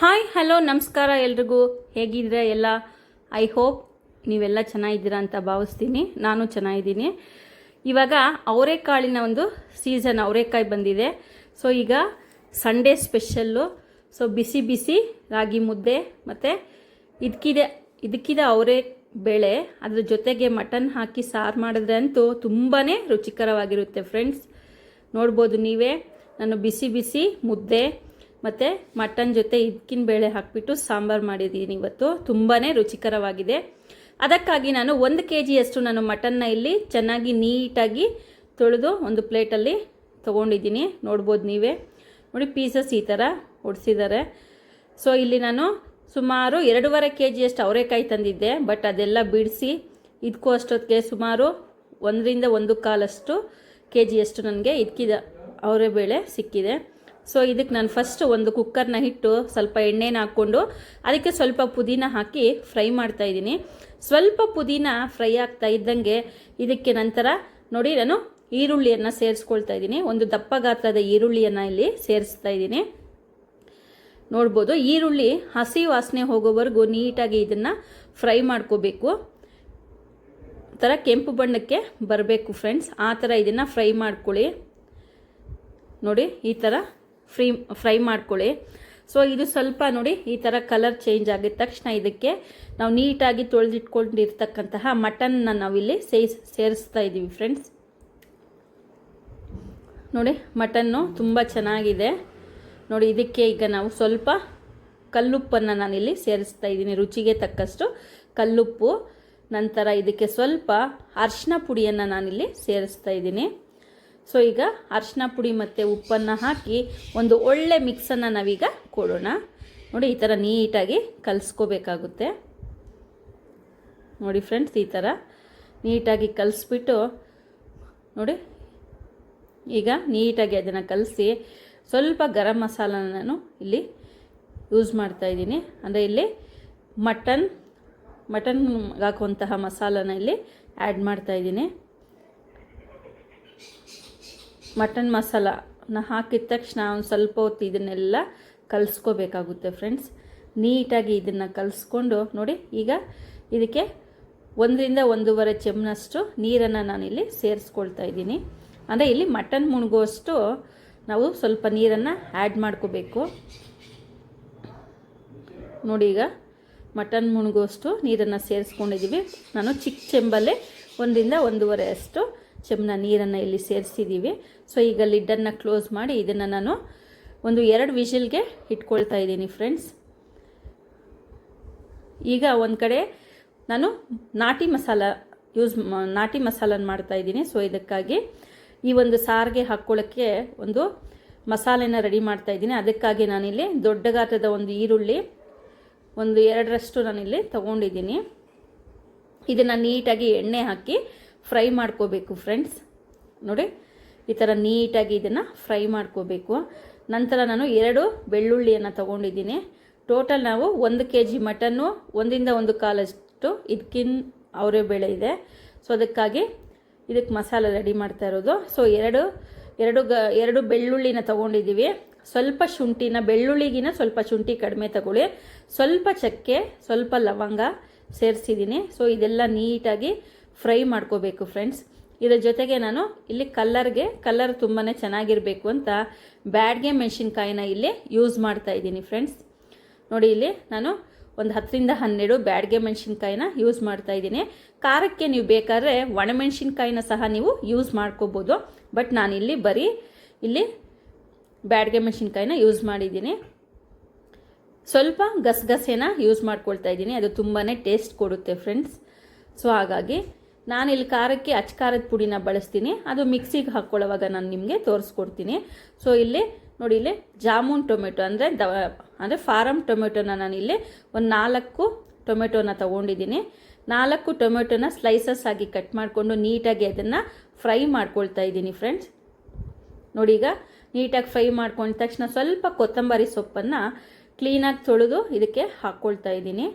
Hi, hello, ನಮಸ್ಕಾರ ಎಲ್ರಿಗೂ. ಹೇಗಿದ್ರೆ ಎಲ್ಲ? ಐ ಹೋಪ್ ನೀವೆಲ್ಲ ಚೆನ್ನಾಗಿದ್ದೀರಾ ಅಂತ ಭಾವಿಸ್ತೀನಿ. ನಾನು ಚೆನ್ನಾಗಿದ್ದೀನಿ. ಇವಾಗ ಅವರೆಕಾಳಿನ ಒಂದು ಸೀಸನ್ ಅವರೆಕಾಯಿ ಬಂದಿದೆ. ಸೊ, ಈಗ ಸಂಡೇ ಸ್ಪೆಷಲ್ಲು ಸೊ, ಬಿಸಿ ಬಿಸಿ ರಾಗಿ ಮುದ್ದೆ ಮತ್ತು ಇದಕ್ಕಿದೆ ಇದಕ್ಕಿದೆ ಅವರೆ ಬೇಳೆ. ಅದ್ರ ಜೊತೆಗೆ ಮಟನ್ ಹಾಕಿ ಸಾರು ಮಾಡಿದ್ರೆ ಅಂತೂ ತುಂಬಾ ರುಚಿಕರವಾಗಿರುತ್ತೆ ಫ್ರೆಂಡ್ಸ್. ನೋಡ್ಬೋದು ನೀವೇ. ನಾನು ಬಿಸಿ ಬಿಸಿ ಮುದ್ದೆ ಮತ್ತು ಮಟನ್ ಜೊತೆ ಇದಕ್ಕಿನ ಬೇಳೆ ಹಾಕಿಬಿಟ್ಟು ಸಾಂಬಾರು ಮಾಡಿದ್ದೀನಿ ಇವತ್ತು. ತುಂಬಾ ರುಚಿಕರವಾಗಿದೆ. ಅದಕ್ಕಾಗಿ ನಾನು ಒಂದು ಕೆ ಜಿಯಷ್ಟು ನಾನು ಮಟನ್ನ ಇಲ್ಲಿ ಚೆನ್ನಾಗಿ ನೀಟಾಗಿ ತೊಳೆದು ಒಂದು ಪ್ಲೇಟಲ್ಲಿ ತೊಗೊಂಡಿದ್ದೀನಿ. ನೋಡ್ಬೋದು ನೀವೇ. ನೋಡಿ ಪೀಸಸ್ ಈ ಥರ ಹೊಡ್ಸಿದ್ದಾರೆ ಸೊ ಇಲ್ಲಿ ನಾನು ಸುಮಾರು ಎರಡೂವರೆ ಕೆ ಜಿಯಷ್ಟು ಅವರೆಕಾಯಿ ತಂದಿದ್ದೆ, ಬಟ್ ಅದೆಲ್ಲ ಬಿಡಿಸಿ ಇದಕ್ಕೂ ಅಷ್ಟೊತ್ತಿಗೆ ಸುಮಾರು ಒಂದರಿಂದ ಒಂದು ಕಾಲಷ್ಟು ಕೆ ಜಿಯಷ್ಟು ನನಗೆ ಇದಕ್ಕಿದ ಅವರೆಬೇಳೆ ಸಿಕ್ಕಿದೆ. ಸೊ ಇದಕ್ಕೆ ನಾನು ಫಸ್ಟ್ ಒಂದು ಕುಕ್ಕರ್ನ ಹಿಟ್ಟು ಸ್ವಲ್ಪ ಎಣ್ಣೆನ ಹಾಕ್ಕೊಂಡು ಅದಕ್ಕೆ ಸ್ವಲ್ಪ ಪುದೀನ ಹಾಕಿ ಫ್ರೈ ಮಾಡ್ತಾ ಇದ್ದೀನಿ. ಸ್ವಲ್ಪ ಪುದೀನ ಫ್ರೈ ಆಗ್ತಾ ಇದ್ದಂಗೆ ಇದಕ್ಕೆ ನಂತರ ನೋಡಿ ನಾನು ಈರುಳ್ಳಿಯನ್ನು ಸೇರಿಸ್ಕೊಳ್ತಾ ಇದ್ದೀನಿ. ಒಂದು ದಪ್ಪ ಗಾತ್ರದ ಈರುಳ್ಳಿಯನ್ನು ಇಲ್ಲಿ ಸೇರಿಸ್ತಾ ಇದ್ದೀನಿ. ನೋಡ್ಬೋದು, ಈರುಳ್ಳಿ ಹಸಿ ವಾಸನೆ ಹೋಗೋವರೆಗೂ ನೀಟಾಗಿ ಇದನ್ನು ಫ್ರೈ ಮಾಡ್ಕೋಬೇಕು. ಥರ ಕೆಂಪು ಬಣ್ಣಕ್ಕೆ ಬರಬೇಕು ಫ್ರೆಂಡ್ಸ್ ಆ ಥರ ಇದನ್ನು ಫ್ರೈ ಮಾಡ್ಕೊಳ್ಳಿ. ನೋಡಿ, ಈ ಥರ ಫ್ರೈ ಫ್ರೈ ಮಾಡ್ಕೊಳ್ಳಿ. ಸೊ ಇದು ಸ್ವಲ್ಪ ನೋಡಿ ಈ ಥರ ಕಲರ್ ಚೇಂಜ್ ಆಗಿದ ತಕ್ಷಣ ಇದಕ್ಕೆ ನಾವು ನೀಟಾಗಿ ತೊಳೆದಿಟ್ಕೊಂಡಿರ್ತಕ್ಕಂತಹ ಮಟನ್ನ ನಾವಿಲ್ಲಿ ಸೇರಿಸ್ ಸೇರಿಸ್ತಾ ಇದ್ದೀವಿ ಫ್ರೆಂಡ್ಸ್ ನೋಡಿ ಮಟನ್ನು ತುಂಬ ಚೆನ್ನಾಗಿದೆ. ನೋಡಿ, ಇದಕ್ಕೆ ಈಗ ನಾವು ಸ್ವಲ್ಪ ಕಲ್ಲುಪ್ಪನ್ನು ನಾನಿಲ್ಲಿ ಸೇರಿಸ್ತಾ ಇದ್ದೀನಿ. ರುಚಿಗೆ ತಕ್ಕಷ್ಟು ಕಲ್ಲುಪ್ಪು, ನಂತರ ಇದಕ್ಕೆ ಸ್ವಲ್ಪ ಅರಿಶಿನ ಪುಡಿಯನ್ನು ನಾನಿಲ್ಲಿ ಸೇರಿಸ್ತಾ ಇದ್ದೀನಿ. ಸೊ ಈಗ ಅರಿಶಿನ ಪುಡಿ ಮತ್ತು ಉಪ್ಪನ್ನು ಹಾಕಿ ಒಂದು ಒಳ್ಳೆ ಮಿಕ್ಸನ್ನು ನಾವೀಗ ಕೊಡೋಣ. ನೋಡಿ, ಈ ಥರ ನೀಟಾಗಿ ಕಲಿಸ್ಕೋಬೇಕಾಗುತ್ತೆ. ನೋಡಿ ಫ್ರೆಂಡ್ಸ್, ಈ ಥರ ನೀಟಾಗಿ ಕಲಿಸ್ಬಿಟ್ಟು, ನೋಡಿ, ಈಗ ನೀಟಾಗಿ ಅದನ್ನು ಕಲಸಿ ಸ್ವಲ್ಪ ಗರಂ ಮಸಾಲನ ನಾನು ಇಲ್ಲಿ ಯೂಸ್ ಮಾಡ್ತಾ ಇದ್ದೀನಿ. ಅಂದರೆ ಇಲ್ಲಿ ಮಟನ್ ಮಟನ್ ಹಾಕುವಂತಹ ಮಸಾಲನ ಇಲ್ಲಿ ಆ್ಯಡ್ ಮಾಡ್ತಾ ಇದ್ದೀನಿ. ಮಟನ್ ಮಸಾಲನ ಹಾಕಿದ ತಕ್ಷಣ ಒಂದು ಸ್ವಲ್ಪ ಹೊತ್ತು ಇದನ್ನೆಲ್ಲ ಕಲಿಸ್ಕೋಬೇಕಾಗುತ್ತೆ ಫ್ರೆಂಡ್ಸ್ ನೀಟಾಗಿ ಇದನ್ನು ಕಲಿಸ್ಕೊಂಡು ನೋಡಿ, ಈಗ ಇದಕ್ಕೆ ಒಂದರಿಂದ ಒಂದೂವರೆ ಚೆಮ್ನಷ್ಟು ನೀರನ್ನು ನಾನಿಲ್ಲಿ ಸೇರಿಸ್ಕೊಳ್ತಾ ಇದ್ದೀನಿ. ಅಂದರೆ ಇಲ್ಲಿ ಮಟನ್ ಮುಣಗುವಷ್ಟು ನಾವು ಸ್ವಲ್ಪ ನೀರನ್ನು ಆ್ಯಡ್ ಮಾಡ್ಕೋಬೇಕು. ನೋಡಿ ಈಗ ಮಟನ್ ಮುಣಗುವಷ್ಟು ನೀರನ್ನು ಸೇರಿಸ್ಕೊಂಡಿದ್ದೀವಿ ನಾನು ಚಿಕ್ಕ ಚೆಂಬಲ್ಲೇ ಒಂದರಿಂದ ಒಂದೂವರೆ ಅಷ್ಟು ಚೆಮ್ನ ನೀರನ್ನು ಇಲ್ಲಿ ಸೇರಿಸಿದ್ದೀವಿ ಸೊ ಈಗ ಲಿಡ್ಡನ್ನು ಕ್ಲೋಸ್ ಮಾಡಿ ಇದನ್ನು ನಾನು ಒಂದು ಎರಡು ವಿಷಲ್ಗೆ ಇಟ್ಕೊಳ್ತಾ ಇದ್ದೀನಿ ಫ್ರೆಂಡ್ಸ್ ಈಗ ಒಂದು ಕಡೆ ನಾನು ನಾಟಿ ಮಸಾಲ ಯೂಸ್ ನಾಟಿ ಮಸಾಲನ ಮಾಡ್ತಾ ಇದ್ದೀನಿ. ಸೊ ಇದಕ್ಕಾಗಿ ಈ ಒಂದು ಸಾರಿಗೆ ಹಾಕ್ಕೊಳ್ಳೋಕ್ಕೆ ಒಂದು ಮಸಾಲೆನ ರೆಡಿ ಮಾಡ್ತಾ ಇದ್ದೀನಿ. ಅದಕ್ಕಾಗಿ ನಾನಿಲ್ಲಿ ದೊಡ್ಡ ಗಾತ್ರದ ಒಂದು ಈರುಳ್ಳಿ ಒಂದು ಎರಡರಷ್ಟು ನಾನಿಲ್ಲಿ ತಗೊಂಡಿದ್ದೀನಿ. ಇದನ್ನು ನೀಟಾಗಿ ಎಣ್ಣೆ ಹಾಕಿ ಫ್ರೈ ಮಾಡ್ಕೋಬೇಕು ಫ್ರೆಂಡ್ಸ್. ನೋಡಿ, ಈ ಥರ ನೀಟಾಗಿ ಇದನ್ನು ಫ್ರೈ ಮಾಡ್ಕೋಬೇಕು. ನಂತರ ನಾನು ಎರಡು ಬೆಳ್ಳುಳ್ಳಿಯನ್ನು ತಗೊಂಡಿದ್ದೀನಿ. ಟೋಟಲ್ ನಾವು ಒಂದು ಕೆ ಜಿ ಮಟನ್ನು ಒಂದಿಂದ ಒಂದು ಕಾಲಷ್ಟು ಇದಕ್ಕಿನ್ ಅವರೇ ಬೆಳೆ ಇದೆ. ಸೊ, ಅದಕ್ಕಾಗಿ ಇದಕ್ಕೆ ಮಸಾಲೆ ರೆಡಿ ಮಾಡ್ತಾ ಇರೋದು. ಸೊ, ಎರಡು ಎರಡು ಗ, ಎರಡು ಬೆಳ್ಳುಳ್ಳಿನ ತಗೊಂಡಿದ್ದೀವಿ. ಸ್ವಲ್ಪ ಶುಂಠಿನ, ಬೆಳ್ಳುಳ್ಳಿಗಿನ ಸ್ವಲ್ಪ ಶುಂಠಿ ಕಡಿಮೆ ತಗೊಳ್ಳಿ. ಸ್ವಲ್ಪ ಚಕ್ಕೆ, ಸ್ವಲ್ಪ ಲವಂಗ ಸೇರಿಸಿದ್ದೀನಿ. ಸೊ, ಇದೆಲ್ಲ ನೀಟಾಗಿ ಫ್ರೈ ಮಾಡ್ಕೋಬೇಕು ಫ್ರೆಂಡ್ಸ್. ಇದರ ಜೊತೆಗೆ ನಾನು ಇಲ್ಲಿ ಕಲ್ಲರ್ಗೆ, ಕಲ್ಲರ್ ತುಂಬಾ ಚೆನ್ನಾಗಿರಬೇಕು ಅಂತ ಬ್ಯಾಡ್ಗೆ ಮೆಣಸಿನ್ಕಾಯಿನ ಇಲ್ಲಿ ಯೂಸ್ ಮಾಡ್ತಾ ಇದ್ದೀನಿ ಫ್ರೆಂಡ್ಸ್. ನೋಡಿ ಇಲ್ಲಿ ನಾನು ಒಂದು ಹತ್ತರಿಂದ ಹನ್ನೆರಡು ಬ್ಯಾಡ್ಗೆ ಮೆಣಸಿನ್ಕಾಯಿನ ಯೂಸ್ ಮಾಡ್ತಾ ಇದ್ದೀನಿ. ಖಾರಕ್ಕೆ ನೀವು ಬೇಕಾದ್ರೆ ಒಣಮೆಣಸಿನ್ಕಾಯಿನ ಸಹ ನೀವು ಯೂಸ್ ಮಾಡ್ಕೋಬೋದು. ಬಟ್ ನಾನು ಇಲ್ಲಿ ಬರೀ ಇಲ್ಲಿ ಬ್ಯಾಡ್ಗೆ ಮೆಣಸಿನ್ಕಾಯಿನ ಯೂಸ್ ಮಾಡಿದ್ದೀನಿ. ಸ್ವಲ್ಪ ಗಸಗಸೆನ ಯೂಸ್ ಮಾಡ್ಕೊಳ್ತಾ ಇದ್ದೀನಿ. ಅದು ತುಂಬಾ ಟೇಸ್ಟ್ ಕೊಡುತ್ತೆ ಫ್ರೆಂಡ್ಸ್. ಸೊ ಹಾಗಾಗಿ ನಾನಿಲ್ಲಿ ಖಾರಕ್ಕೆ ಅಚ್ಚ ಖಾರದ ಪುಡಿನ ಬಳಸ್ತೀನಿ. ಅದು ಮಿಕ್ಸಿಗೆ ಹಾಕ್ಕೊಳ್ಳೋವಾಗ ನಾನು ನಿಮಗೆ ತೋರಿಸ್ಕೊಡ್ತೀನಿ. ಸೊ ಇಲ್ಲಿ ನೋಡಿ, ಇಲ್ಲಿ ಜಾಮೂನ್ ಟೊಮೆಟೊ ಅಂದರೆ ದ, ಅಂದರೆ ಫಾರಮ್ ಟೊಮೆಟೊನ ನಾನು ಇಲ್ಲಿ ಒಂದು ನಾಲ್ಕು ಟೊಮೆಟೊನ ತೊಗೊಂಡಿದ್ದೀನಿ. ನಾಲ್ಕು ಟೊಮೆಟೊನ ಸ್ಲೈಸಸ್ ಆಗಿ ಕಟ್ ಮಾಡಿಕೊಂಡು ನೀಟಾಗಿ ಅದನ್ನು ಫ್ರೈ ಮಾಡ್ಕೊಳ್ತಾ ಇದ್ದೀನಿ ಫ್ರೆಂಡ್ಸ್. ನೋಡಿ ಈಗ ನೀಟಾಗಿ ಫ್ರೈ ಮಾಡ್ಕೊಂಡ ತಕ್ಷಣ ಸ್ವಲ್ಪ ಕೊತ್ತಂಬರಿ ಸೊಪ್ಪನ್ನು ಕ್ಲೀನಾಗಿ ತೊಳೆದು ಇದಕ್ಕೆ ಹಾಕ್ಕೊಳ್ತಾ ಇದ್ದೀನಿ.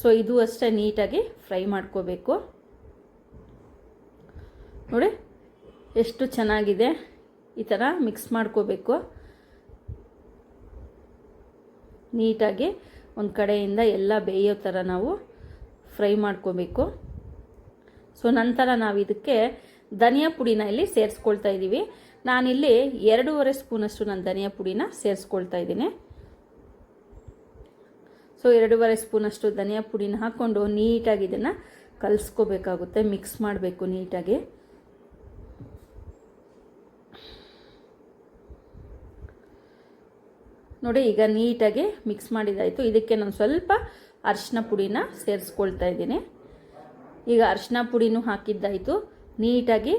ಸೊ ಇದು ಅಷ್ಟೇ ನೀಟಾಗಿ ಫ್ರೈ ಮಾಡ್ಕೋಬೇಕು. ನೋಡಿ, ಎಷ್ಟು ಚೆನ್ನಾಗಿದೆ. ಈ ಥರ ಮಿಕ್ಸ್ ಮಾಡ್ಕೋಬೇಕು. ನೀಟಾಗಿ ಒಂದು ಕಡೆಯಿಂದ ಎಲ್ಲ ಬೇಯೋ ಥರ ನಾವು ಫ್ರೈ ಮಾಡ್ಕೋಬೇಕು. ಸೊ ನಂತರ ನಾವು ಇದಕ್ಕೆ ಧನಿಯಾ ಪುಡಿನ ಇಲ್ಲಿ ಸೇರಿಸ್ಕೊಳ್ತಾ ಇದ್ದೀವಿ ನಾನಿಲ್ಲಿ ಎರಡೂವರೆ ಸ್ಪೂನಷ್ಟು ನಾನು ಧನಿಯಾ ಪುಡಿನ ಸೇರಿಸ್ಕೊಳ್ತಾ ಇದ್ದೀನಿ. ಸೊ ಎರಡೂವರೆ ಸ್ಪೂನಷ್ಟು ಧನಿಯಾ ಪುಡಿನ ಹಾಕ್ಕೊಂಡು ನೀಟಾಗಿ ಇದನ್ನು ಕಲಿಸ್ಕೋಬೇಕಾಗುತ್ತೆ ಮಿಕ್ಸ್ ಮಾಡಬೇಕು ನೀಟಾಗಿ. ನೋಡಿ, ಈಗ ನೀಟಾಗಿ ಮಿಕ್ಸ್ ಮಾಡಿದಾಯಿತು. ಇದಕ್ಕೆ ನಾನು ಸ್ವಲ್ಪ ಅರಿಶಿನ ಪುಡಿನ ಸೇರಿಸ್ಕೊಳ್ತಾ ಇದ್ದೀನಿ. ಈಗ ಅರಿಶಿನ ಪುಡಿನೂ ಹಾಕಿದ್ದಾಯಿತು. ನೀಟಾಗಿ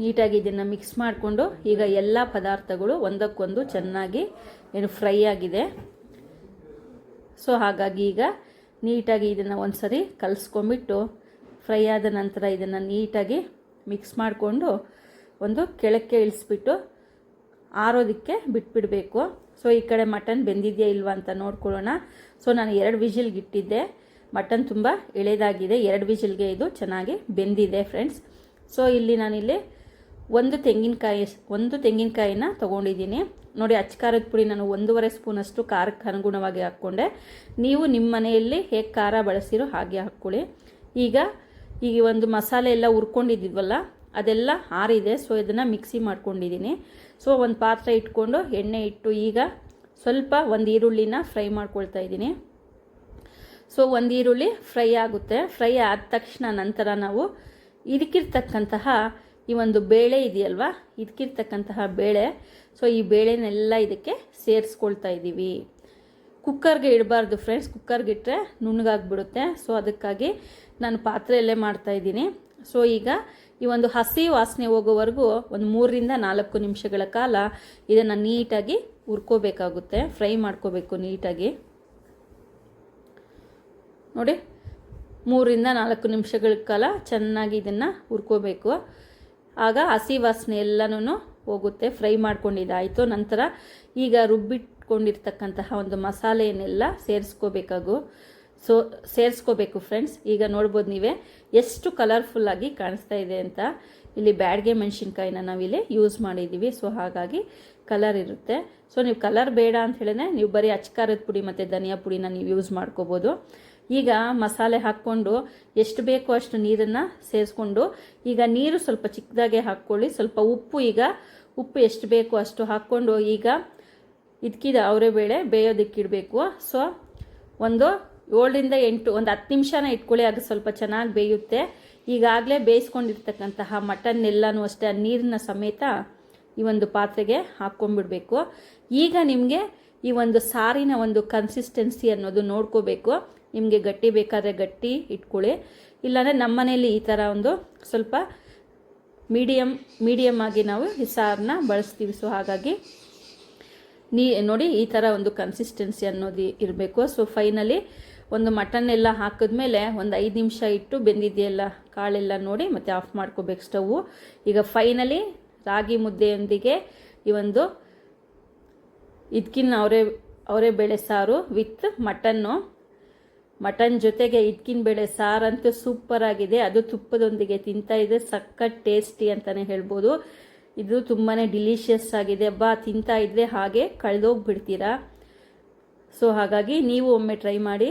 ನೀಟಾಗಿ ಇದನ್ನು ಮಿಕ್ಸ್ ಮಾಡಿಕೊಂಡು ಈಗ ಎಲ್ಲ ಪದಾರ್ಥಗಳು ಒಂದಕ್ಕೊಂದು ಚೆನ್ನಾಗಿ ಏನು ಫ್ರೈ ಆಗಿದೆ. ಸೊ ಹಾಗಾಗಿ ಈಗ ನೀಟಾಗಿ ಇದನ್ನು ಒಂದು ಸರಿ ಕಲಿಸ್ಕೊಂಬಿಟ್ಟು ಫ್ರೈ ಆದ ನಂತರ ಇದನ್ನು ನೀಟಾಗಿ ಮಿಕ್ಸ್ ಮಾಡಿಕೊಂಡು ಒಂದು ಕೆಳಕ್ಕೆ ಇಳಿಸ್ಬಿಟ್ಟು ಆರೋದಕ್ಕೆ ಬಿಟ್ಬಿಡಬೇಕು. ಸೊ ಈ ಕಡೆ ಮಟನ್ ಬೆಂದಿದೆಯಾ ಇಲ್ವಾ ಅಂತ ನೋಡ್ಕೊಳ್ಳೋಣ. ಸೊ ನಾನು ಎರಡು ವಿಜಿಲ್ಗೆ ಇಟ್ಟಿದ್ದೆ ಮಟನ್ ತುಂಬ ಎಳೆದಾಗಿದೆ. ಎರಡು ವಿಜಿಲ್ಗೆ ಇದು ಚೆನ್ನಾಗಿ ಬೆಂದಿದೆ ಫ್ರೆಂಡ್ಸ್ ಸೊ ಇಲ್ಲಿ ನಾನಿಲ್ಲಿ ಒಂದು ತೆಂಗಿನಕಾಯಿ, ಒಂದು ತೆಂಗಿನಕಾಯಿನ ತೊಗೊಂಡಿದ್ದೀನಿ. ನೋಡಿ ಅಚ್ಚಕಾರದ ಪುಡಿ ನಾನು ಒಂದೂವರೆ ಸ್ಪೂನಷ್ಟು ಖಾರಕ್ಕೆ ಅನುಗುಣವಾಗಿ ಹಾಕ್ಕೊಂಡೆ. ನೀವು ನಿಮ್ಮ ಮನೆಯಲ್ಲಿ ಹೇಗೆ ಖಾರ ಬಳಸಿರೋ ಹಾಗೆ ಹಾಕ್ಕೊಳ್ಳಿ. ಈಗ ಈ ಒಂದು ಮಸಾಲೆ ಎಲ್ಲ ಹುರ್ಕೊಂಡಿದ್ದೀವಲ್ಲ ಅದೆಲ್ಲ ಆರಿದೆ. ಸೊ ಇದನ್ನು ಮಿಕ್ಸಿ ಮಾಡ್ಕೊಂಡಿದ್ದೀನಿ ಸೊ ಒಂದು ಪಾತ್ರೆ ಇಟ್ಕೊಂಡು ಎಣ್ಣೆ ಇಟ್ಟು ಈಗ ಸ್ವಲ್ಪ ಒಂದು ಈರುಳ್ಳಿನ ಫ್ರೈ ಮಾಡ್ಕೊಳ್ತಾ ಇದ್ದೀನಿ ಸೊ ಒಂದು ಈರುಳ್ಳಿ ಫ್ರೈ ಆಗುತ್ತೆ. ಫ್ರೈ ಆದ ತಕ್ಷಣ ನಂತರ ನಾವು ಇದಕ್ಕಿರ್ತಕ್ಕಂತಹ ಈ ಒಂದು ಬೇಳೆ ಇದೆಯಲ್ವಾ? ಇದಕ್ಕಿರ್ತಕ್ಕಂತಹ ಬೇಳೆ. ಸೊ ಈ ಬೇಳೆನೆಲ್ಲ ಇದಕ್ಕೆ ಸೇರಿಸ್ಕೊಳ್ತಾ ಇದ್ದೀವಿ ಕುಕ್ಕರ್ಗೆ ಇಡಬಾರ್ದು ಫ್ರೆಂಡ್ಸ್ ಕುಕ್ಕರ್ಗೆ ಇಟ್ಟರೆ ನುಣ್ಣಗಾಗ್ಬಿಡುತ್ತೆ. ಸೊ ಅದಕ್ಕಾಗಿ ನಾನು ಪಾತ್ರೆಯಲ್ಲೇ ಮಾಡ್ತಾ ಇದ್ದೀನಿ ಸೊ ಈಗ ಈ ಒಂದು ಹಸಿ ವಾಸನೆ ಹೋಗೋವರೆಗೂ ಒಂದು ಮೂರರಿಂದ ನಾಲ್ಕು ನಿಮಿಷಗಳ ಕಾಲ ಇದನ್ನು ನೀಟಾಗಿ ಹುರ್ಕೋಬೇಕಾಗುತ್ತೆ, ಫ್ರೈ ಮಾಡ್ಕೋಬೇಕು ನೀಟಾಗಿ. ನೋಡಿ, ಮೂರರಿಂದ ನಾಲ್ಕು ನಿಮಿಷಗಳ ಕಾಲ ಚೆನ್ನಾಗಿ ಇದನ್ನು ಹುರ್ಕೋಬೇಕು. ಆಗ ಹಸಿ ವಾಸನೆ ಎಲ್ಲನೂ ಹೋಗುತ್ತೆ, ಫ್ರೈ ಮಾಡ್ಕೊಂಡಿದ್ದಾಯಿತು ನಂತರ ಈಗ ರುಬ್ಬಿಟ್ಕೊಂಡಿರ್ತಕ್ಕಂತಹ ಒಂದು ಮಸಾಲೆಯನ್ನೆಲ್ಲ ಸೇರಿಸ್ಕೋಬೇಕಾಗು. ಸೊ ಸೇರಿಸ್ಕೋಬೇಕು ಫ್ರೆಂಡ್ಸ್ ಈಗ ನೋಡ್ಬೋದು ನೀವೇ ಎಷ್ಟು ಕಲರ್ಫುಲ್ಲಾಗಿ ಕಾಣಿಸ್ತಾ ಇದೆ ಅಂತ. ಇಲ್ಲಿ ಬ್ಯಾಡ್ಗೆ ಮೆಣಸಿನ್ಕಾಯಿನ ನಾವಿಲ್ಲಿ ಯೂಸ್ ಮಾಡಿದ್ದೀವಿ ಸೊ ಹಾಗಾಗಿ ಕಲರ್ ಇರುತ್ತೆ. ಸೊ ನೀವು ಕಲರ್ ಬೇಡ ಅಂತ ಹೇಳಿದ್ರೆ ನೀವು ಬರೀ ಅಚ್ಕಾರದ ಪುಡಿ ಮತ್ತು ಧನಿಯಾ ಪುಡಿನ ನೀವು ಯೂಸ್ ಮಾಡ್ಕೋಬೋದು. ಈಗ ಮಸಾಲೆ ಹಾಕ್ಕೊಂಡು ಎಷ್ಟು ಬೇಕೋ ಅಷ್ಟು ನೀರನ್ನು ಸೇರಿಸ್ಕೊಂಡು ಈಗ ನೀರು ಸ್ವಲ್ಪ ಚಿಕ್ಕದಾಗೆ ಹಾಕ್ಕೊಳ್ಳಿ. ಸ್ವಲ್ಪ ಉಪ್ಪು ಈಗ, ಉಪ್ಪು ಎಷ್ಟು ಬೇಕೋ ಅಷ್ಟು ಹಾಕ್ಕೊಂಡು ಈಗ ಇದಕ್ಕಿದ ಅವರೇ ಬೇಳೆ ಬೇಯೋದಕ್ಕಿಡಬೇಕು ಸೊ ಒಂದು ಏಳರಿಂದ ಎಂಟು, ಒಂದು ಹತ್ತು ನಿಮಿಷನ ಇಟ್ಕೊಳ್ಳಿ ಆಗ ಸ್ವಲ್ಪ ಚೆನ್ನಾಗಿ ಬೇಯುತ್ತೆ. ಈಗಾಗಲೇ ಬೇಯಿಸ್ಕೊಂಡಿರ್ತಕ್ಕಂತಹ ಮಟನ್ ಎಲ್ಲನೂ ಅಷ್ಟೇ ನೀರಿನ ಸಮೇತ ಈ ಒಂದು ಪಾತ್ರೆಗೆ ಹಾಕ್ಕೊಂಡ್ಬಿಡಬೇಕು. ಈಗ ನಿಮಗೆ ಈ ಒಂದು ಸಾರಿನ ಒಂದು ಕನ್ಸಿಸ್ಟೆನ್ಸಿ ಅನ್ನೋದು ನೋಡ್ಕೋಬೇಕು. ನಿಮಗೆ ಗಟ್ಟಿ ಬೇಕಾದರೆ ಗಟ್ಟಿ ಇಟ್ಕೊಳ್ಳಿ. ಇಲ್ಲಾಂದರೆ ನಮ್ಮ ಮನೇಲಿ ಈ ಥರ ಒಂದು ಸ್ವಲ್ಪ ಮೀಡಿಯಮ್ ಮೀಡಿಯಮ್ ಆಗಿ ನಾವು ಈ ಸಾರನ್ನ ಬಳಸ್ತೀವಿ. ಸೊ ಹಾಗಾಗಿ ನೀ, ನೋಡಿ ಈ ಥರ ಒಂದು ಕನ್ಸಿಸ್ಟೆನ್ಸಿ ಅನ್ನೋದು ಇರಬೇಕು. ಸೊ ಫೈನಲಿ ಒಂದು ಮಟನ್ ಎಲ್ಲ ಹಾಕಿದ್ಮೇಲೆ ಒಂದು ಐದು ನಿಮಿಷ ಇಟ್ಟು ಬೆಂದಿದೆಯಲ್ಲ, ಕಾಳೆಲ್ಲ ನೋಡಿ ಮತ್ತೆ ಆಫ್ ಮಾಡ್ಕೋಬೇಕು ಸ್ಟವ್ ಈಗ ಫೈನಲಿ ರಾಗಿ ಮುದ್ದೆಯೊಂದಿಗೆ ಈ ಒಂದು ಇದಕ್ಕಿನ ಅವರೇ ಅವರೇ ಬೇಳೆ ಸಾರು ವಿತ್ ಮಟನ್ನು ಮಟನ್ ಜೊತೆಗೆ ಇದ್ಕಿನ ಬೇಳೆ ಸಾರಂತೂ ಸೂಪರ್ ಆಗಿದೆ. ಅದು ತುಪ್ಪದೊಂದಿಗೆ ತಿಂತಾ ಇದೆ. ಸಖತ್ ಟೇಸ್ಟಿ ಅಂತಲೇ ಹೇಳ್ಬೋದು. ಇದು ತುಂಬಾ ಡಿಲಿಷಿಯಸ್ ಆಗಿದೆ. ಬಾ, ತಿಂತಾ ಇದ್ರೆ ಹಾಗೆ ಕಳೆದೋಗ್ಬಿಡ್ತೀರಾ? ಸೊ ಹಾಗಾಗಿ ನೀವು ಒಮ್ಮೆ ಟ್ರೈ ಮಾಡಿ.